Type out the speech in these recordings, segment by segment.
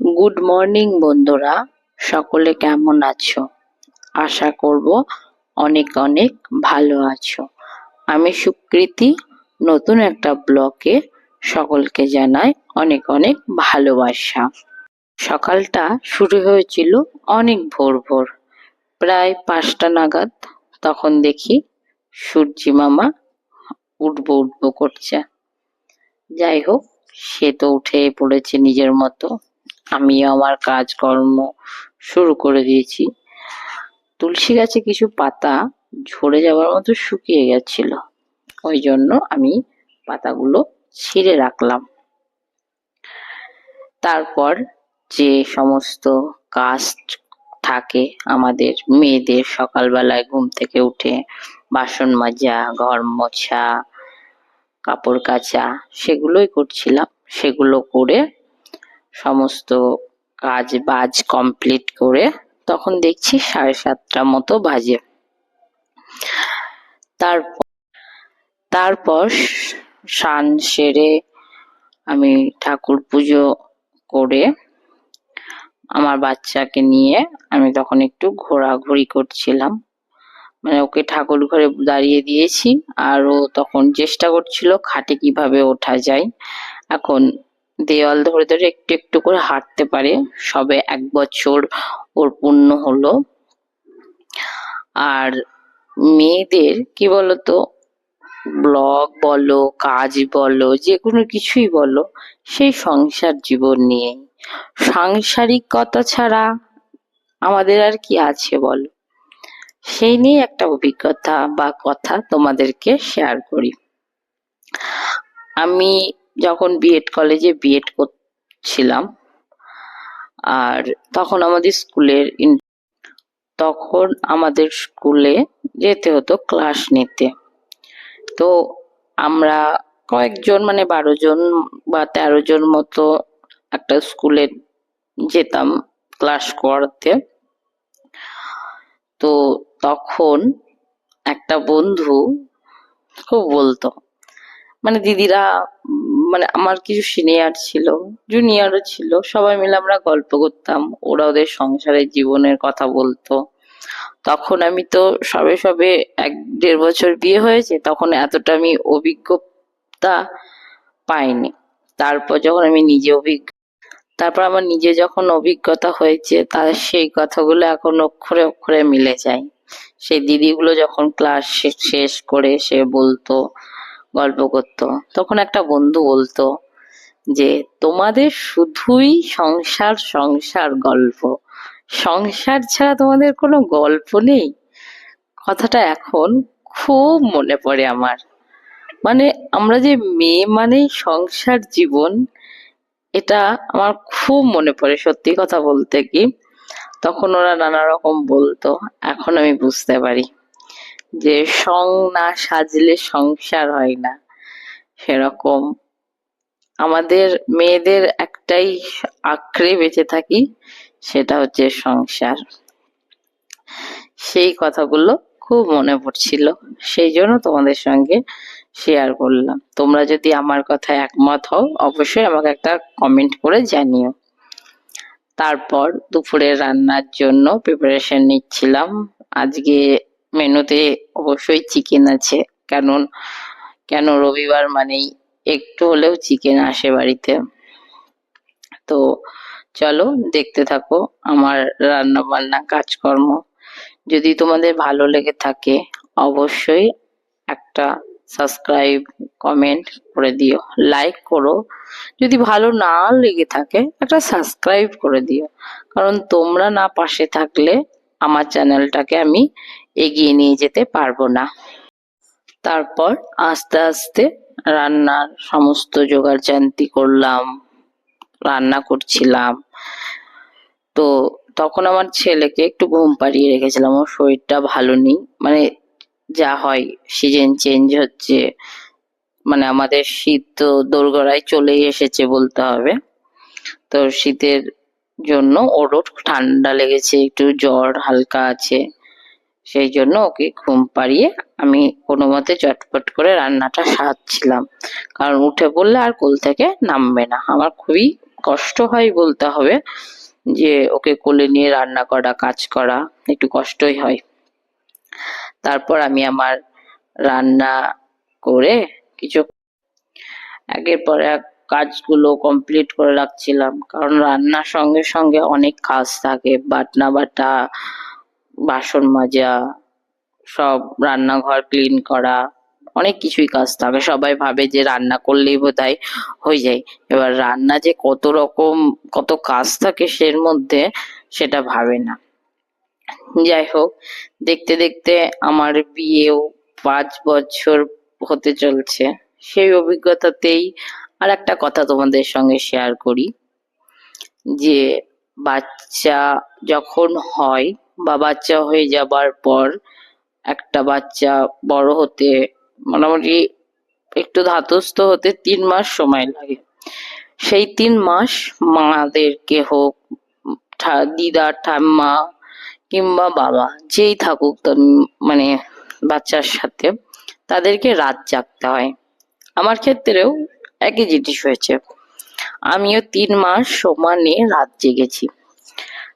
Good morning বন্ধুরা। সকলে কেমন আছো? আশা করব অনেক অনেক ভালো আছো। আমি সুকৃতি। নতুন একটা ব্লকে সকলকে জানাই অনেক অনেক ভালোবাসা। সকালটা শুরু হয়েছিল অনেক ভোর ভোর। প্রায় পাঁচটা নাগাদ তখন দেখি সূর্যি মামা উঠবো উঠবো করছে। যাই হোক, সে তো উঠে পড়েছে নিজের মতো। আমি আমার কাজকর্ম শুরু করে দিয়েছি। তুলসী গাছে কিছু পাতা ঝরে যাওয়ার মতো শুকিয়ে গেছিল। ওই জন্য আমি পাতাগুলো ছিঁড়ে রাখলাম। তারপর যে সমস্ত কাজ থাকে আমাদের মেয়েদের সকালবেলায় ঘুম থেকে উঠে বাসন মাজা, ঘর মোছা, কাপড় কাচা, সেগুলোই করছিলাম। সেগুলো করে সমস্ত কাজ বাজ কমপ্লিট করে তখন দেখছি সাড়ে সাতটা মতো বাজে। তারপর তারপর স্নান সেরে আমি ঠাকুর পুজো করে আমার বাচ্চাকে নিয়ে আমি তখন একটু ঘোরাঘুরি করছিলাম। মানে ওকে ঠাকুর ঘরে দাঁড়িয়ে দিয়েছি আর ও তখন চেষ্টা করছিল খাটে কীভাবে ওঠা যায়। এখন দেওয়াল ধরে ধরে একটু একটু করে হাঁটতে পারে। সবে এক বছর ওর পূর্ণ হলো। আর মেয়েদের, কি বলতো, ব্লগ বলো, কাজ বলো যে কোনো কিছুই বলো সেই সংসার জীবন নিয়ে সাংসারিকতা ছাড়া আমাদের আর কি আছে বলো? সেই নিয়ে একটা অভিজ্ঞতা বা কথা তোমাদেরকে শেয়ার করি। আমি যখন বিএড কলেজে বিএড করছিলাম, আর তখন আমাদের স্কুলের তখন আমাদের স্কুলে যেতে হতো ক্লাস নিতে। তো আমরা কয়েকজন মানে বারো জন বা তেরো জন মতো একটা স্কুলে যেতাম ক্লাস করতে। তো তখন একটা বন্ধু খুব বলতো মানে দিদিরা মানে আমার কিছু সিনিয়র ছিল জুনিয়রও ছিল, সবাই মিলে আমরা গল্প করতাম, ওরা ওদের সংসারের জীবনের কথা বলতো। তখন আমি তো সবে সবে এক দেড় বছর বিয়ে হয়েছে, তখন এতটা আমি অভিজ্ঞতা পাইনি। তারপর যখন আমি নিজে অভিজ্ঞ, তারপর আমার নিজে যখন অভিজ্ঞতা হয়েছে তার সেই কথাগুলো এখন অক্ষরে অক্ষরে মিলে যায়। সেই দিদিগুলো যখন ক্লাস শেষ করে সে বলতো গল্প করতো। তখন একটা বন্ধু বলতো যে, তোমাদের শুধুই সংসার সংসার গল্প। সংসার ছাড়া তোমাদের কোনো গল্প নেই। কথাটা এখন খুব মনে পড়ে আমার। মানে আমরা যে মেয়ে মানেই সংসার জীবন, এটা আমার খুব মনে পড়ে সত্যি কথা বলতে কি। তখন ওরা নানা রকম বলতো, এখন আমি বুঝতে পারি। যে সং না সাজলে সংসার হয় না, সেরকম। আমাদের মেয়েদের একটাই আঁকড়ে বেঁচে থাকি, সেটা হচ্ছে সংসার। সেই কথাগুলো খুব মনে পড়ছিল, সেই জন্য তোমাদের সঙ্গে শেয়ার করলাম। তোমরা যদি আমার কথায় একমত হও, অবশ্যই আমাকে একটা কমেন্ট করে জানিও। তারপর দুপুরে রান্নার জন্য প্রিপারেশন নিচ্ছিলাম। আজকে মেনুতে অবশ্যই চিকেন আছে। কারণ, কেন রবিবার মানেই একটু হলেও চিকেন আসে বাড়িতে। তো চলো, দেখতে থাকো আমার রান্না বান্না কাজকর্ম। যদি তোমাদের ভালো লেগে থাকে, অবশ্যই একটা সাবস্ক্রাইব কমেন্ট করে দিও। লাইক করো। যদি ভালো না লেগে থাকে, একটা সাবস্ক্রাইব করে দিও। কারণ তোমরা না পাশে থাকলে, আমার চ্যানেলটাকে আমি এগিয়ে নিয়ে যেতে পারব না। তারপর আস্তে আস্তে রান্নার সমস্ত জোগাড় জান্তি করলাম, রান্না করছিলাম। তো তখন আমার ছেলেকে একটু ঘুম পাড়িয়ে রেখেছিলাম, ওর শরীরটা ভালো নেই। মানে যা হয় সিজন চেঞ্জ হচ্ছে মানে আমাদের শীত তো দোরগড়ায় চলেই এসেছে বলতে হবে। তো শীতের জন্য ওরও ঠান্ডা লেগেছে, একটু জ্বর হালকা আছে। সেই জন্য ওকে ঘুম পাড়িয়ে আমি কোনো মতে চটপট করে রান্নাটা সারছিলাম। কারণ উঠে পড়লে আর কোল থেকে নামবে না। আমার খুবই কষ্ট হয় বলতে হবে যে, ওকে কোলে নিয়ে রান্না করা, কাজ করা একটু কষ্টই হয়। তারপর আমি আমার রান্না করে কিছু একের পর এক কাজগুলো কমপ্লিট করে রাখছিলাম। কারণ রান্নার সঙ্গে সঙ্গে অনেক কাজ থাকে। বাটনা বাটা বাসন মাজা, সব রান্নাঘর ক্লিন করা, অনেক কিছুই কাজ থাকে সবাই ভাবে যে রান্না করলেই বোধহয় হয়ে যায়। এবার রান্না যে কত রকম, কত কাজ থাকে সের মধ্যে সেটা ভাবে না। যাই হোক, দেখতে দেখতে আমার বিয়েও পাঁচ বছর হতে চলছে। সেই অভিজ্ঞতাতেই আর একটা কথা তোমাদের সঙ্গে শেয়ার করি। যে বাচ্চা যখন হয় বা বাচ্চা হয়ে যাবার পর একটা বাচ্চা বড় হতে মোটামুটি একটু ধাতস্থ হতে তিন মাস সময় লাগে। সেই তিন মাস মাদেরকে হোক দিদা, ঠাম্মা কিংবা বাবা যেই থাকুক মানে বাচ্চার সাথে তাদেরকে রাত জাগতে হয়। আমার ক্ষেত্রেও একই জিনিস হয়েছে। আমিও তিন মাস সমানে রাত জেগেছি।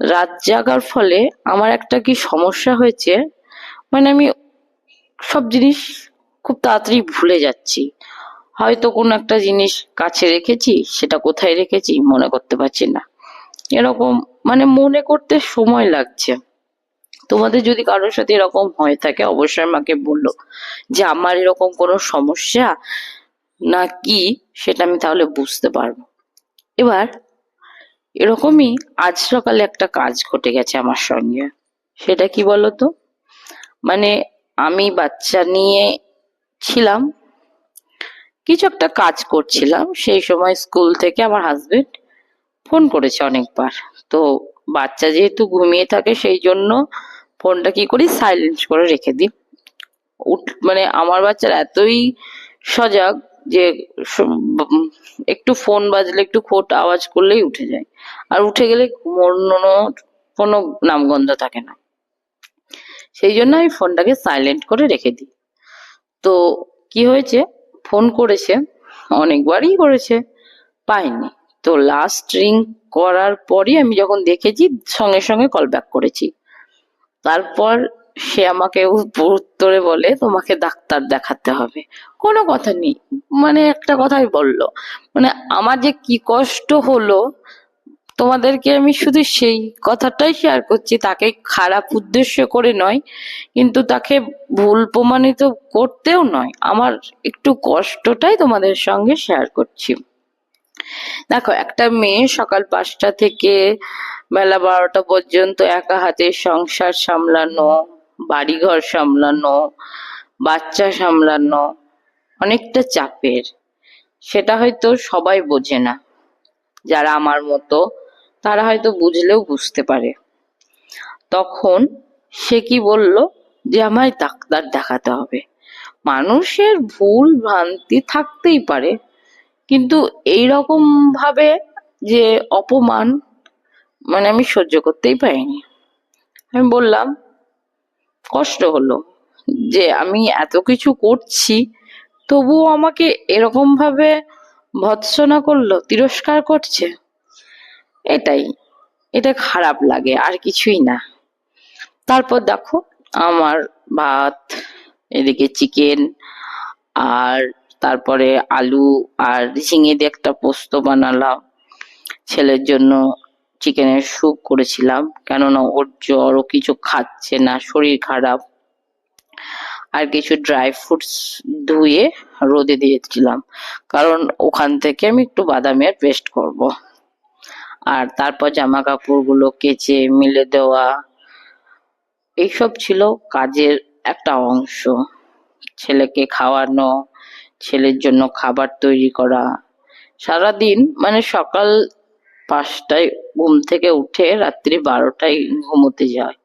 রাত জাগার ফলে আমার একটা কি সমস্যা হয়েছে? মানে আমি সব জিনিস খুব তাড়াতাড়ি ভুলে যাচ্ছি। হয়তো কোনো একটা জিনিস কাছে রেখেছি, সেটা কোথায় রেখেছি মনে করতে পারছি না। এরকম মানে মনে করতে সময় লাগছে। তোমাদের যদি কারোর সাথে এরকম হয়ে থাকে, অবশ্যই আমাকে বলল যে আমার এরকম কোনো সমস্যা না কি সেটা আমি তাহলে বুঝতে পারব। এবার এরকমই আজ সকালে একটা কাজ ঘটে গেছে আমার সঙ্গে। সেটা কি বলতো? মানে আমি বাচ্চা নিয়ে ছিলাম, কিছু একটা কাজ করছিলাম, সেই সময় স্কুল থেকে আমার হাজবেন্ড ফোন করেছে অনেকবার। তো বাচ্চা যেহেতু ঘুমিয়ে থাকে, সেই জন্য ফোনটা কি করি সাইলেন্ট করে রেখে দিই। মানে আমার বাচ্চার এতই সজাগ যে একটু ফোন বাজলে একটু খোট আওয়াজ করলেই উঠে যায়। আর উঠে গেলে ঘুমানোর কোনো নামগন্ধ থাকে না। সেই জন্য আমি ফোনটাকে সাইলেন্ট করে রেখে দিই। তো কি হয়েছে? ফোন করেছে, অনেকবারই করেছে, পাইনি। তো লাস্ট রিং করার পরই আমি যখন দেখেছি, সঙ্গে সঙ্গে কল ব্যাক করেছি। তারপর সে আমাকে উত্তরে বলে, তোমাকে ডাক্তার দেখাতে হবে। কোনো কথা নেই। মানে একটা কথাই বলল। মানে আমার যে কি কষ্ট হলো, তোমাদেরকে আমি শুধু সেই কথাটাই শেয়ার করছি। তাকে খারাপ উদ্দেশ্য করে নয়, কিন্তু তাকে ভুল প্রমাণিত করতেও নয়। আমার একটু কষ্টটাই তোমাদের সঙ্গে শেয়ার করছি। দেখো, একটা মেয়ে সকাল পাঁচটা থেকে বেলা বারোটা পর্যন্ত একা হাতে সংসার সামলানো বাড়িঘর সামলানো, বাচ্চা সামলানো অনেকটা চাপের। সেটা হয়তো সবাই বোঝে না। যারা আমার মতো, তারা হয়তো বুঝলেও বুঝতে পারে। তখন সে কি বলল যে, আমায় ডাক্তার দেখাতে হবে। মানুষের ভুল ভ্রান্তি থাকতেই পারে। কিন্তু এই রকম ভাবে যে অপমান মানে আমি সহ্য করতেই পারিনি। আমি বললাম কষ্ট হলো যে আমি এত কিছু করছি, তবুও আমাকে এরকম ভাবে ভৎসনা করল, তিরস্কার করছে। এটাই, এটা খারাপ লাগে, আর কিছুই না। তারপর দেখো, আমার ভাত, এদিকে চিকেন আর তারপরে আলু, আর ঝিঙে দিয়ে একটা পোস্ত বানালাম। ছেলের জন্য চিকেনের স্যুপ করেছিলাম। কেননা ওর জ্বর, ও কিছু খাচ্ছে না, শরীর খারাপ। আর কিছু ড্রাই ফ্রুটস ধুয়ে রোদে দিয়েছিলাম। কারণ ওখান থেকে আমি একটু বাদামের পেস্ট করব। আর তারপর জামা কাপড়গুলো কেচে, মিলে দেওয়া, এইসব ছিল কাজের একটা অংশ। ছেলেকে খাওয়ানো, ছেলের জন্য খাবার তৈরি করা। সারাদিন মানে সকাল পাঁচটায় ঘুম থেকে উঠে রাত্রি বারোটায় ঘুমোতে যায়।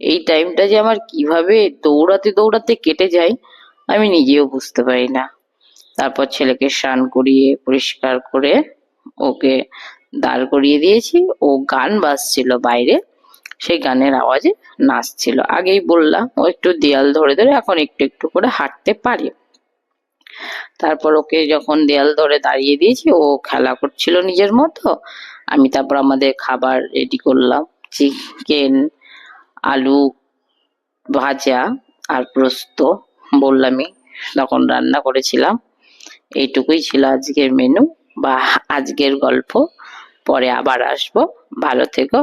এই টাইমটা যে আমার কীভাবে দৌড়াতে দৌড়াতে কেটে যায়, আমি নিজেও বুঝতে পারি না। তারপর ছেলেকে স্নান করিয়ে পরিষ্কার করে ওকে দাঁড় করিয়ে দিয়েছি। ও গান বাজছিল বাইরে, সেই গানের আওয়াজে নাচছিল। আগেই বললাম, ও একটু দেয়াল ধরে ধরে এখন একটু একটু করে হাঁটতে পারে। তারপর ওকে যখন দেয়াল ধরে দাঁড়িয়ে দিয়েছি, ও খেলা করছিল নিজের মতো। আমি তারপর আমাদের খাবার রেডি করলাম। চিকেন আলু ভাজা আর পোস্ত বললামই। তখন রান্না করেছিলাম। এইটুকুই ছিল আজকের মেনু বা আজকের গল্প। পরে আবার আসব। ভালো থেকো